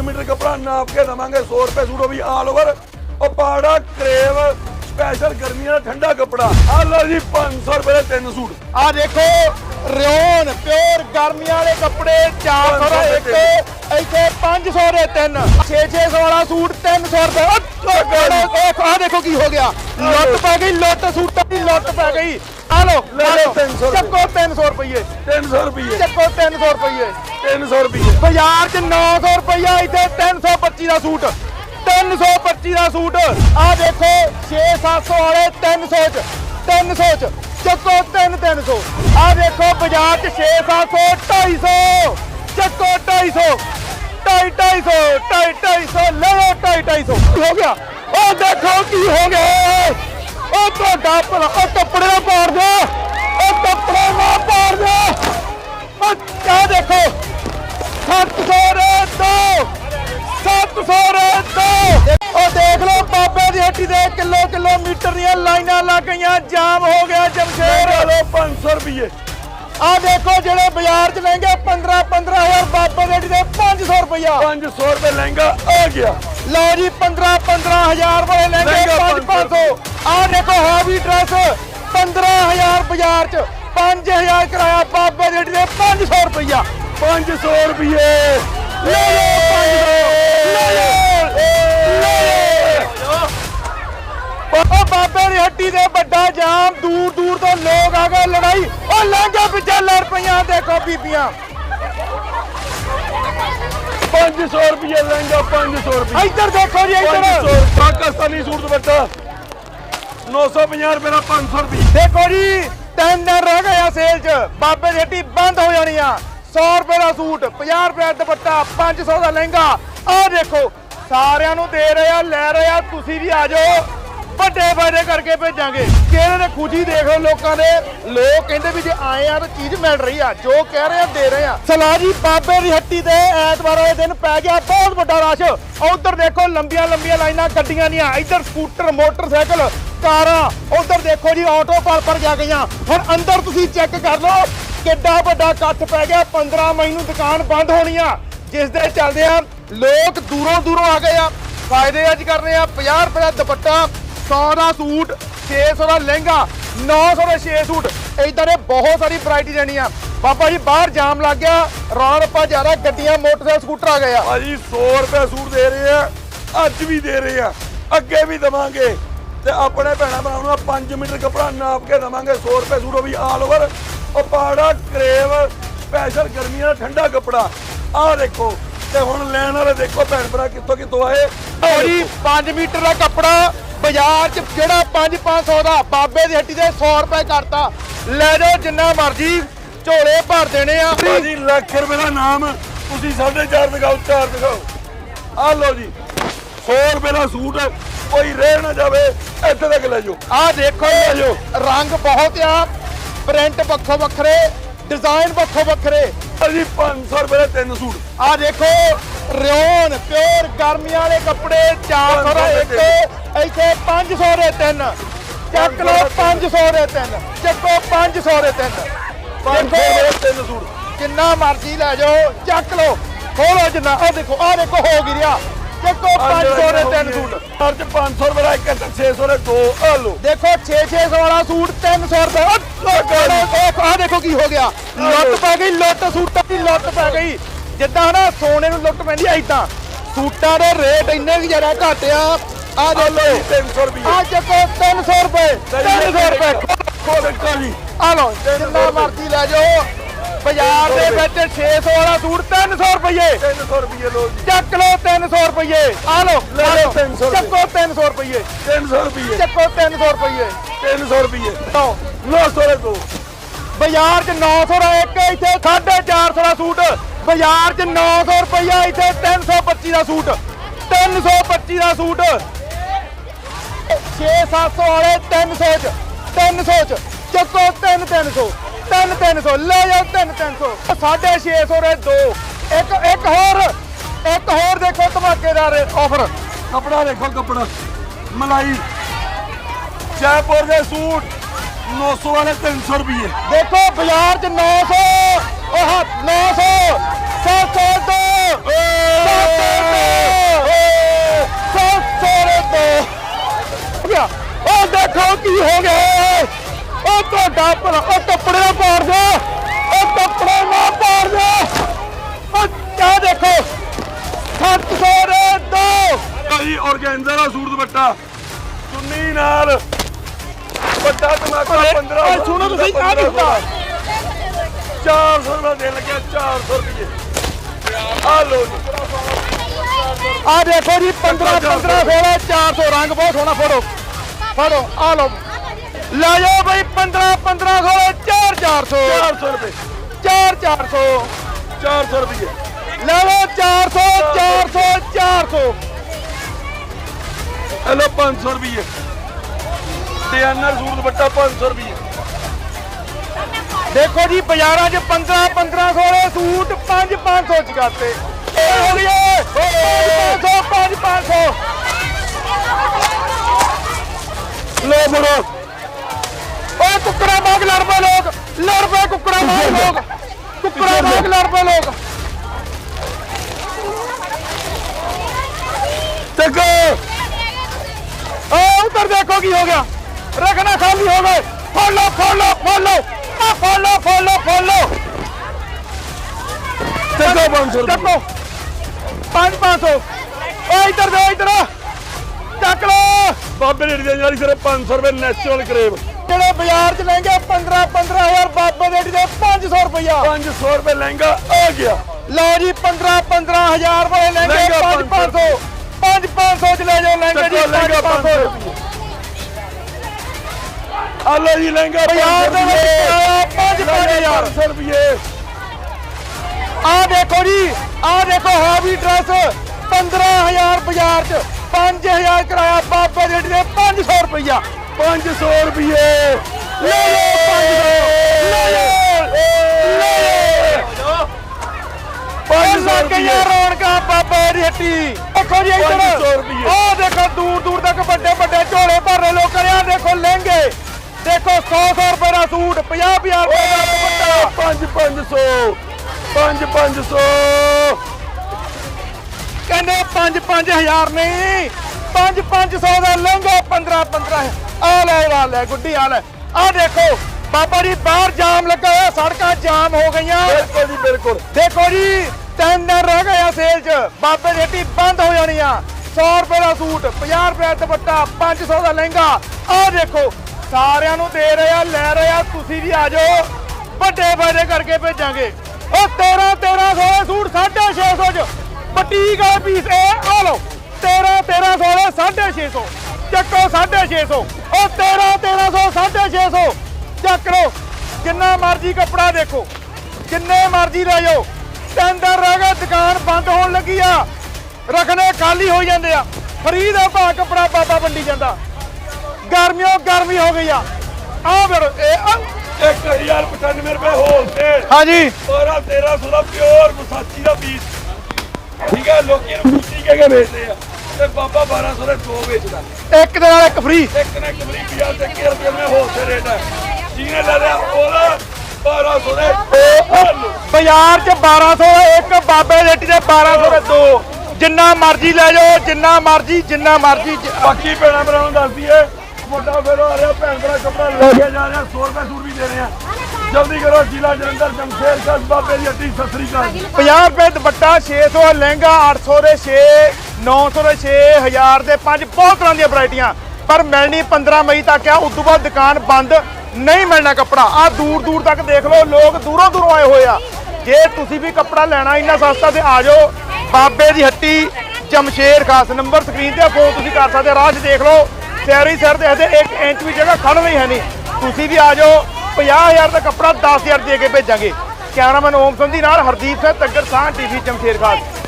5 metre ਕੱਪੜਾ ਨਾਪ ਕੇ ਦਵਾਂਗੇ 100 ਰੁਪਏ ਸੂਟ ਉਹ ਵੀ ਆਲ ਓਵਰ ਉਹ ਪਾੜਾ ਕਰੇਵ ਸਪੈਸ਼ਲ ਗਰਮੀਆਂ ਦਾ ਠੰਡਾ ਕੱਪੜਾ। ਆ ਲਓ ਜੀ 500 ਰੁਪਏ ਦੇ ਤਿੰਨ ਸੂਟ। ਆ ਦੇਖੋ ਰਿਓਨ ਪਿਓਰ ਗਰਮੀਆਂ ਵਾਲੇ ਕੱਪੜੇ 400 ਦਾ ਇੱਕ ਇੱਥੇ 500 ਦੇ ਤਿੰਨ। 6-600 ਵਾਲਾ ਸੂਟ 300 ਰੁਪਏ। ਉਹ ਆ ਦੇਖੋ ਕੀ ਹੋ ਗਿਆ। ਲੁੱਟ ਪੈ ਗਈ ਲੁੱਟ ਸੂਟਾਂ ਦੀ ਲੁੱਟ ਪੈ ਗਈ। ਆ ਲੋ ਲੈ ਲਓ 300 ਰੁਪਏ। ਚੱਕੋ 300 ਰੁਪਏ 300 ਰੁਪਏ ਚੱਕੋ 300 ਰੁਪਏ 300 ਰੁਪਏ ਬਾਜ਼ਾਰ 'ਚ 900 ਰੁਪਇਆ ਇੱਥੇ 325 ਦਾ ਸੂਟ। 325 ਦਾ ਸੂਟ। ਆ ਦੇਖੋ 6-700 ਵਾਲੇ 300 ਚ 300 ਚ। ਚੱਕੋ 3-300 ਆ ਦੇਖੋ ਬਾਜ਼ਾਰ 'ਚ 6-700 250 ਚੱਕੋ 250 250 250 ਲੈ ਲਓ 250 ਕੀ ਹੋ ਗਿਆ? ਉਹ ਦੇਖੋ ਕੀ ਹੋ ਗਿਆ। ਉਹ ਤੁਹਾਡਾ ਭਲਾ ਉਹ ਕੱਪੜੇ ਨਾ ਪਾੜ ਦਿਓ ਉਹ ਕੱਪੜੇ ਨਾ ਪਾੜ ਦਿਓ ਉਹ ਕਿਆ ਦੇਖੋ। 700 ਰੇ ਦੋ। 700 ਰੇ ਦੋ। ਉਹ ਦੇਖ ਲਓ ਬਾਬੇ ਦੀ ਹੱਟੀ ਦੇ ਕਿਲੋ ਕਿਲੋਮੀਟਰ ਦੀਆਂ ਲਾਈਨਾਂ ਲੱਗ ਗਈਆਂ ਜਾਮ ਹੋ ਗਿਆ ਜਮਸ਼ੇਰ। ਲਓ 500 ਰੁਪਏ ਆ ਦੇਖੋ ਜਿਹੜੇ ਬਾਜ਼ਾਰ 'ਚ ਲਹਿੰਗੇ 15 15000 ਬਾਬੇ ਦੀ ਹੱਟੀ ਦੇ 500 ਰੁਪਇਆ 500 ਰੁਪਏ ਲਹਿੰਗਾ ਆ ਗਿਆ। ਲਓ ਜੀ 15 15000 ਵਾਲੇ ਲਹਿੰਗੇ ਲਹਿੰਗਾ 500 ਆਹ ਦੇਖੋ ਹੈਵੀ ਡਰੈਸ 15000 ਬਾਜ਼ਾਰ 'ਚ 5000 ਕਿਰਾਇਆ ਬਾਬੇ ਦੀ ਹੱਟੀ ਦੇ 500 ਰੁਪਇਆ 500 ਰੁਪਏ ਲੈ ਲਓ 500 ਲੈ ਲਓ ਉਹ ਬਾਬੇ ਦੀ ਹੱਟੀ ਦੇ ਵੱਡਾ ਜਾਮ, ਦੂਰ ਦੂਰ ਤੋਂ ਲੋਕ ਆ ਗਏ ਲੜਾਈ। ਉਹ ਲਹਿੰਗੇ ਪਿੱਛੇ ਲੜ ਪਈਆਂ, ਦੇਖੋ ਬੀਬੀਆਂ। 500 ਰੁਪਏ ਲਹਿੰਗਾ 500 ਰੁਪਏ ਇੱਧਰ ਦੇਖੋ ਜੀ 500 ਇੱਧਰ ਪਾਕਿਸਤਾਨੀ ਸੂਟ ਦੁਪੱਟਾ। 950 ਰੁਪਏ ਦਾ 500 ਰੁਪਏ। ਦੇਖੋ ਜੀ, ਤਿੰਨ ਦਿਨ ਰਹਿ ਗਏ ਆ ਸੇਲ 'ਚ। ਬਾਬੇ ਦੀ ਹੱਟੀ ਬੰਦ ਹੋ ਜਾਣੀ ਆ। 100 ਰੁਪਏ ਦਾ ਸੂਟ 50 ਰੁਪਏ ਦਾ ਦੁਪੱਟਾ 500 ਦਾ ਲਹਿੰਗਾ। ਆਹ ਦੇਖੋ, ਸਾਰਿਆਂ ਨੂੰ ਦੇ ਰਹੇ ਆ, ਲੈ ਰਹੇ ਆ, ਤੁਸੀਂ ਵੀ ਆ ਜਾਓ। ਵੱਡੇ ਫਾਇਦੇ ਕਰਕੇ ਭੇਜਾਂਗੇ। ਕਿਹੜੇ ਨੇ ਖੁਸ਼ੀ ਦੇਖ ਲਓ ਲੋਕਾਂ ਦੇ। ਲੋਕ ਕਹਿੰਦੇ ਵੀ ਜੇ ਆਏ ਆ ਤਾਂ ਚੀਜ਼ ਮਿਲ ਰਹੀ ਆ। ਜੋ ਕਹਿ ਰਹੇ ਆ, ਦੇ ਰਹੇ ਆ। ਸਲਾਹ ਬਾਬੇ ਦੀ ਹੱਟੀ ਤੇ ਐਤਵਾਰ ਵਾਲੇ ਦਿਨ ਪੈ ਗਿਆ ਬਹੁਤ ਵੱਡਾ ਰਸ਼। ਉਧਰ ਦੇਖੋ ਲੰਬੀਆਂ ਲੰਬੀਆਂ ਲਾਈਨਾਂ ਗੱਡੀਆਂ ਦੀਆਂ ਇੱਧਰ ਸਕੂਟਰ, ਮੋਟਰਸਾਈਕਲ, ਕਾਰਾਂ, ਉਧਰ ਦੇਖੋ ਜੀ ਆਟੋ ਪਰ ਪਰ ਜਾ ਗਈਆਂ। ਹੁਣ ਅੰਦਰ ਤੁਸੀਂ ਚੈੱਕ ਕਰ ਲਓ, ਕਿੱਡਾ ਵੱਡਾ ਇਕੱਠ ਪੈ ਗਿਆ। 15 ਮਈ ਨੂੰ ਦੁਕਾਨ ਬੰਦ ਹੋਣੀ ਆ। ਜਿਸ ਦੇ ਚੱਲਦੇ ਆ ਲੋਕ ਦੂਰੋਂ ਦੂਰੋਂ ਆ ਗਏ ਆ। ਫਾਇਦੇ ਅੱਜ ਕਰ ਰਹੇ ਆ 50 ਰੁਪਏ ਦਾ ਦੁਪੱਟਾ। 100 ਦਾ ਸੂਟ 600 ਦਾ ਲਹਿੰਗਾ 900 ਦੇ 6 ਸੂਟ। ਇਦਾਂ ਦੇ ਬਹੁਤ ਸਾਰੀ ਵੈਰਾਈਟੀ ਦੇਣੀ ਆ। ਬਾਬਾ ਜੀ ਬਾਹਰ ਜਾਮ ਲੱਗ ਗਿਆ। ਰੌਣ ਰੱਪਾ ਜ਼ਿਆਦਾ ਗੱਡੀਆਂ ਮੋਟਰਸਾਈਕਲ ਸਕੂਟਰ ਆ ਗਏ ਆ। ਭਾਜੀ 100 ਰੁਪਏ ਸੂਟ ਦੇ ਰਹੇ ਆ। ਅੱਜ ਵੀ ਦੇ ਰਹੇ ਆ। ਅੱਗੇ ਵੀ ਦਵਾਂਗੇ। ਤੇ ਆਪਣੇ ਭੈਣਾ ਭਰਾਵਾਂ ਨੂੰ 5 ਮੀਟਰ ਕੱਪੜਾ ਨਾਪ ਕੇ ਦਵਾਂਗੇ। 100 ਰੁਪਏ ਸੂਟ ਉਹ ਵੀ ਆਲ ਓਵਰ ਉਹ ਪਾੜਾ ਕਰੇਵ ਸਪੈਸ਼ਲ ਗਰਮੀਆਂ ਦਾ ਠੰਡਾ ਕੱਪੜਾ। ਆਹ ਦੇਖੋ। ਤੇ ਹੁਣ ਲੈਣ ਵਾਲੇ ਦੇਖੋ ਭੈਣ ਭਰਾ ਕਿੱਥੋਂ ਕਿੱਥੋਂ ਆਏ। ਲਓ ਜੀ 5 ਮੀਟਰ ਦਾ ਕੱਪੜਾ। ਬਾਜ਼ਾਰ 'ਚ ਜਿਹੜਾ 5-500 ਦਾ ਬਾਬੇ ਦੀ ਹੱਟੀ ਦੇ 100 ਰੁਪਏ ਕਰਤਾ। ਲੈ ਜਾਓ ਜਿੰਨਾ ਮਰਜ਼ੀ ਝੋਲੇ ਭਰ ਦੇਣੇ ਆ। ਭਾਜੀ ਲੱਖ ਰੁਪਏ ਦਾ ਨਾਮ ਤੁਸੀਂ 4.5 ਦਿਖਾਓ 4 ਦਿਖਾਓ। ਆਹ ਲਓ ਜੀ 100 ਰੁਪਏ ਦਾ ਸੂਟ ਕੋਈ ਰਹਿ ਨਾ ਜਾਵੇ ਇੱਥੇ ਤੱਕ ਲੈ ਜਾਓ। ਆਹ ਦੇਖੋ ਲੈ ਜਾਓ। ਰੰਗ ਬਹੁਤ ਆ ਪ੍ਰਿੰਟ ਵੱਖੋ ਵੱਖਰੇ ਡਿਜ਼ਾਈਨ ਵੱਖੋ ਵੱਖਰੇ। ਭਾਜੀ 500 ਰੁਪਏ ਦੇ ਤਿੰਨ ਸੂਟ। ਆਹ ਦੇਖੋ ਰਿਓਨ ਪਿਓਰ ਗਰਮੀਆਂ ਵਾਲੇ ਕੱਪੜੇ 400 ਦਾ ਇੱਕ ਇੱਥੇ 500 ਦੇ ਤਿੰਨ। ਚੱਕ ਲਓ 500 ਦੇ ਤਿੰਨ। ਚੱਕੋ 500 ਦੇ ਤਿੰਨ। 500 ਰੁਪਏ ਦੇ ਤਿੰਨ ਸੂਟ। ਜਿੰਨਾ ਮਰਜ਼ੀ ਲੈ ਜਾਓ ਚੱਕ ਲਓ। ਖੋਲੋ ਜਿੰਨਾ। ਆਹ ਦੇਖੋ ਆਹ ਦੇਖੋ ਹੋ ਗਈ ਰਿਆ ਚੱਕੋ 500 ਦੇ ਤਿੰਨ ਸੂਟ। ਹਰ ਚ 500 ਰੁਪਏ ਦਾ ਇੱਕ ਤੇ 600 ਦੇ ਦੋ ਆ ਲਓ ਦੇਖੋ 6-600 ਵਾਲਾ ਸੂਟ 300 ਰੁਪਏ। ਆਹ ਦੇਖੋ ਕੀ ਹੋ ਗਿਆ। ਲੁੱਟ ਪੈ ਗਈ ਲੁੱਟ ਸੂਟਾਂ ਦੀ ਲੁੱਟ ਪੈ ਗਈ। ਜਿੱਦਾਂ ਨਾ ਸੋਨੇ ਨੂੰ ਲੁੱਟ ਪੈਂਦੀ ਐ ਇਦਾਂ ਸੂਟਾਂ ਦੇ ਰੇਟ ਇੰਨੇ ਵੀ ਜ਼ਿਆਦਾ ਘੱਟ ਆ ਦੇਖੋ ਜੀ 300 ਰੁਪਏ ਆ ਚੱਕੋ 300 ਰੁਪਏ 300 ਰੁਪਏ ਦੇਖੋ ਜੀ ਆ ਲਓ ਜਿੰਨਾ ਮਰਜ਼ੀ ਲੈ ਜਾਓ ਬਾਜ਼ਾਰ ਦੇ ਵਿੱਚ 600 ਵਾਲਾ ਸੂਟ 300 ਰੁਪਏ 300 ਰੁਪਏ ਲਓ ਜੀ ਚੱਕ ਲਓ 300 ਰੁਪਏ ਆ ਲੈ ਲਓ ਲਓ। 300 ਰੁਪਏ। ਚੱਕੋ 300 ਰੁਪਏ 300 ਰੁਪਏ ਚੱਕੋ 300 ਰੁਪਏ 300 ਰੁਪਏ ਲਓ 900 ਦੇ ਦੋ ਬਾਜ਼ਾਰ 'ਚ 900 ਦਾ ਇੱਕ ਇੱਥੇ 450 ਦਾ ਸੂਟ ਬਾਜ਼ਾਰ 'ਚ 900 ਰੁਪਇਆ ਇੱਥੇ 325 ਦਾ ਸੂਟ 325 ਦਾ ਸੂਟ 6-700 ਵਾਲੇ 300 ਚ 300 ਚ। ਚੱਕੋ 3-300 3-300 ਲੈ ਜਾਓ 3-300 650 ਦੇ ਦੋ। ਇੱਕ ਇੱਕ ਹੋਰ ਇੱਕ ਹੋਰ ਦੇਖੋ ਧਮਾਕੇਦਾਰ ਆਫਰ ਕਪੜਾ ਦੇਖੋ ਕਪੜਾ। ਮਲਾਈ। ਜੈਪੁਰ ਦੇ ਸੂਟ 900 ਵਾਲੇ 300 ਰੁਪਏ ਦੇਖੋ ਬਾਜ਼ਾਰ 'ਚ 900 ਉਹ 900 700 ਦੋ 700 ਤੁਹਾਡਾ ਭਲਾ ਉਹ ਕੱਪੜੇ ਨਾ ਪਾੜ ਦੇ ਉਹ ਕੱਪੜੇ ਨਾ ਪਾੜ ਦੇ। ਉਹ ਕਿਆ ਦੇਖੋ 700 ਦੇ ਦੋ। ਭਾਈ ਔਰਗੈਂਜ਼ਾ ਦਾ ਸੂਟ ਦੁਪੱਟਾ। ਚੁੰਨੀ ਨਾਲ ਵੱਡਾ ਧਮਾਕਾ ਓਏ, 15 ਓਏ, ਸੁਣੋ ਤੁਸੀਂ, ਆਹ ਦਿੱਤਾ। 400 ਦਾ ਦੇ ਲੱਗਿਆ 400 ਰੁਪਏ। ਆ ਲੋ ਜੀ। ਆ ਦੇਖੋ ਜੀ 15 15 16 400 ਰੰਗ ਬਹੁਤ ਸੋਹਣਾ ਫੜੋ। ਫੜੋ ਆ ਲਓ। ਲੈ ਜਾਓ ਬਈ 15 15 16 4 400 400 ਰੁਪਏ। 4 400 400 ਰੁਪਏ। ਲੈ ਲਓ 400 400 400 ਇਹ ਲੋ 500 ਰੁਪਏ। ਡਿਜ਼ਾਈਨਰ ਸੂਟ ਦੁਪੱਟਾ 500 ਰੁਪਏ। ਦੇਖੋ ਜੀ ਬਾਜ਼ਾਰਾਂ 'ਚ 15 1500 ਦੇ ਸੂਟ 5 500 ਚ ਕਰਤੇ। ਇਹ ਹੋ ਗਏ 500 500 ਲੋ ਫੜੋ। ਓਏ ਕੁੱਕੜਾ ਬਾਗ ਲੜ ਪਏ ਲੋਕ ਲੜ ਪਏ ਕੁੱਕੜਾ ਬਾਗ ਲੋਕ ਕੁੱਕੜਾ ਬਾਗ ਲੜ ਪਏ ਲੋਕ। ਚੱਕੋ। ਓ ਉਧਰ ਦੇਖੋ ਕੀ ਹੋ ਗਿਆ। ਰੱਖਣਾ ਖਾਲੀ ਹੋ ਗਏ। ਫੜ ਲਓ ਫੜ ਲਓ ਫੜ ਲਓ। ਆ ਫੜ ਲਓ ਫੜ ਲਓ ਫੜ ਲਓ। ਚੱਕੋ 500 ਰੁਪਏ। ਚੱਕੋ। 5 500 ਓ ਇੱਧਰ ਦੇ ਇੱਧਰ। ਚੱਕ ਲਓ। ਬਾਬੇ ਰੇੜੀ ਦੇ ਯਾਰੀ ਸਿਰੇ 500 ਰੁਪਏ ਨੈਚੁਰਲ ਕਰੇਵ। ਜਿਹੜੇ ਬਾਜ਼ਾਰ 'ਚ ਲਹਿੰਗੇ 15 15000 ਬਾਬੇ ਦੇ ਦੇ 500 ਰੁਪਇਆ 500 ਰੁਪਏ ਲਹਿੰਗਾ ਆ ਗਿਆ। ਲਓ ਜੀ 15 15000 ਵਾਲੇ ਲਹਿੰਗੇ ਲਹਿੰਗਾ 5 500 5 500 ਚ ਲੈ ਜਾਓ ਲਹਿੰਗੇ ਜੀ ਚੱਕੋ ਲਹਿੰਗਾ 500 500 ਰੁਪਏ ਆ ਲੋ ਜੀ ਲਹਿੰਗਾ ਬਾਜ਼ਾਰ ਦੇ ਵਿੱਚ ਆਇਆ 5 5000 500 ਰੁਪਏ ਆ ਦੇਖੋ ਜੀ ਆ ਦੇਖੋ ਹੈਵੀ ਡਰੈਸ 15000 ਬਾਜ਼ਾਰ 'ਚ 5000 ਕਰਾਇਆ ਬਾਬੇ ਦੇ ਦੇ 500 ਰੁਪਇਆ 500 ਰੁਪਏ। ਲੈ ਲਓ 500 ਲੈ ਲਓ 500 500 ਰੁਪਏ। ਰੌਣਕਾਂ ਬਾਬੇ ਦੀ ਹੱਟੀ ਦੇਖੋ ਜੀ ਇੱਧਰ। 500 ਰੁਪਈਏ। ਉਹ ਦੇਖੋ ਦੂਰ ਦੂਰ ਤੱਕ ਵੱਡੇ ਵੱਡੇ ਝੋਲੇ ਭਰ ਰਹੇ ਲੋਕਾਂ ਨੇ। ਆਹ ਦੇਖੋ ਲਹਿੰਗੇ। ਦੇਖੋ 100 100 ਰੁਪਏ ਦਾ ਸੂਟ 50 50 ਰੁਪਏ ਦਾ ਦੁਪੱਟਾ। 5 500 5 500 ਕਹਿੰਦੇ 5 5000 ਨਹੀਂ। 5 500 ਦਾ ਲਹਿੰਗਾ 15 15 ਆ ਲੈ ਆ ਲੈ ਗੁੱਡੀ ਆ ਲੈ। ਆ ਦੇਖੋ ਬਾਬਾ ਜੀ ਬਾਹਰ ਜਾਮ ਲੱਗਾ ਹੋਇਆ ਸੜਕਾਂ ਜਾਮ ਹੋ ਗਈਆਂ। ਬਿਲਕੁਲ ਜੀ ਬਿਲਕੁਲ। ਦੇਖੋ ਜੀ ਤਿੰਨ ਦਿਨ ਰਹਿ ਗਏ ਆ ਸੇਲ 'ਚ। ਬਾਬੇ ਦੀ ਹੱਟੀ ਬੰਦ ਹੋ ਜਾਣੀ ਆ। 100 ਰੁਪਏ ਦਾ ਸੂਟ 50 ਰੁਪਏ ਦਾ ਦੁਪੱਟਾ 500 ਦਾ ਲਹਿੰਗਾ। ਆਹ ਦੇਖੋ ਸਾਰਿਆਂ ਨੂੰ ਦੇ ਰਹੇ ਆ ਲੈ ਰਹੇ ਆ ਤੁਸੀਂ ਵੀ ਆ ਜਾਓ। ਵੱਡੇ ਫਾਇਦੇ ਕਰਕੇ ਭੇਜਾਂਗੇ। ਉਹ 13 1300 ਦੇ ਸੂਟ 650 ਚ। ਬਟੀਕ ਵਾਲੇ ਪੀਸ ਇਹ ਆ ਲਓ 13 1300 ਦੇ 650 ਚੱਕੋ 650 ਉਹ 13 1300 650 ਚੱਕ ਲਓ। ਜਿੰਨਾ ਮਰਜ਼ੀ ਕੱਪੜਾ ਦੇਖੋ। ਜਿੰਨੇ ਮਰਜ਼ੀ ਲੈ ਜਾਓ। ਦਿਨ ਰਹਿ ਗਏ ਦੁਕਾਨ ਬੰਦ ਹੋਣ ਲੱਗੀ ਆ। ਰਖਨੇ ਖਾਲੀ ਹੋ ਜਾਂਦੇ ਆ। ਫਰੀ ਦਾ ਭਾਅ ਕੱਪੜਾ ਬਾਬਾ ਵੰਡੀ ਜਾਂਦਾ। ਗਰਮੀਓ ਗਰਮੀ ਹੋ ਗਈ ਆ। ਆ ਫਿਰ ਇਹ ਆ- 1095 ਰੁਪਏ ਹੋਲਸੇਲ ਹਾਂਜੀ। ਔਰ 1300 ਦਾ ਪਿਓਰ ਵਿਸਾਚੀ ਦਾ ਪੀਸ ਠੀਕ ਹੈ ਲੋਕੀ ਨੂੰ ਖੁਸ਼ੀ ਕਹਿ ਕੇ ਵੇਚਦੇ ਆ। ਤੇ ਬਾਬਾ 1200 ਦੇ ਦੋ ਵੇਚਦਾ। ਇੱਕ ਦੇ ਨਾਲ ਇੱਕ ਫ੍ਰੀ ਇੱਕ ਨੇ ਕਮਰੀ 50 ਤੇ 1 ਰੁਪਏ में ਹੋਲਸੇਲ ਰੇਟ ਹੈ ਜਿਹਨੇ ਲੈ ਲਿਆ ਉਹਦਾ 1200 ਦੇ ਦੋ। ਲਓ। ਬਾਜ਼ਾਰ 'ਚ 1200 ਦਾ ਇੱਕ ਬਾਬੇ ਰੇਟੀ ਦੇ 1200 ਦੇ ਦੋ। ਜਿੰਨਾ ਮਰਜ਼ੀ ਲੈ ਜਾਓ ਜਿੰਨਾ ਮਰਜ਼ੀ ਜਿੰਨਾ ਮਰਜ਼ੀ ਜ- ਬਾਕੀ ਭੈਣਾਂ ਭਰਾਵਾਂ ਨੂੰ ਦੱਸ ਦਈਏ ਵੱਡਾ ਫੇਰੋ ਆ ਰਿਹਾ ਭੈਣ ਭਰਾ ਕੱਪੜਾ ਲੈ ਕੇ ਜਾ ਰਿਹਾ 100 ਰੁਪਏ ਸੂਟ ਵੀ ਦੇ ਰਹੇ ਆ। ਜਲਦੀ ਕਰੋ ਜ਼ਿਲ੍ਹਾ ਜਲੰਧਰ ਜਮਸ਼ੇਰ ਸਾਹਿਬ ਬਾਬੇ ਦੀ ਹੱਟੀ ਸਤਿ ਸ੍ਰੀ ਅਕਾਲ 50 ਰੁਪਏ ਦੁਪੱਟਾ 600 ਦਾ ਲਹਿੰਗਾ 800 ਦੇ 6 900 ਦੇ 6 1000 ਦੇ 5 ਬਹੁਤ ਤਰ੍ਹਾਂ ਦੀਆਂ ਵੈਰਾਈਟੀਆਂ। ਪਰ ਮਿਲਣੀ 15 ਮਈ ਤੱਕ ਆ ਉਸ ਤੋਂ ਬਾਅਦ ਦੁਕਾਨ ਬੰਦ, ਨਹੀਂ ਮਿਲਣਾ ਕੱਪੜਾ। ਆ ਦੂਰ ਦੂਰ ਤੱਕ ਦੇਖ ਲਓ, ਲੋਕ ਦੂਰੋਂ ਦੂਰੋਂ ਆਏ ਹੋਏ ਆ। ਜੇ ਤੁਸੀਂ ਵੀ ਕੱਪੜਾ ਲੈਣਾ ਇੰਨਾ ਸਸਤਾ ਤੇ ਆ ਜਾਓ। ਬਾਬੇ ਦੀ ਹੱਟੀ, ਜਮਸ਼ੇਰ ਖਾਸ ਨੰਬਰ ਸਕਰੀਨ ਤੇ ਫੋਨ ਤੁਸੀਂ ਕਰ ਸਕਦੇ ਹੋ। ਦੇਖ ਲਓ। ਸੈਰੀ ਸਿਰ ਤੇ ਇਹਦੇ 1 ਇੰਚ ਵੀ ਜਗ੍ਹਾ ਖੜ੍ਹਨ ਲਈ ਹੈ ਨਹੀਂ ਤੁਸੀਂ ਵੀ ਆ ਜਾਓ 50000 ਦਾ ਕੱਪੜਾ 10000 ਦੇ ਕੇ ਭੇਜਾਂਗੇ। ਕੈਮਰਾਮੈਨ ਓਮ ਸੰਧੀ ਨਾਲ ਹਰਦੀਪ ਸਿੰਘ ਤੱਗਰ ਸਾਹ ਟੀਵੀ, ਜਮਸ਼ੇਰ ਖਾਸ।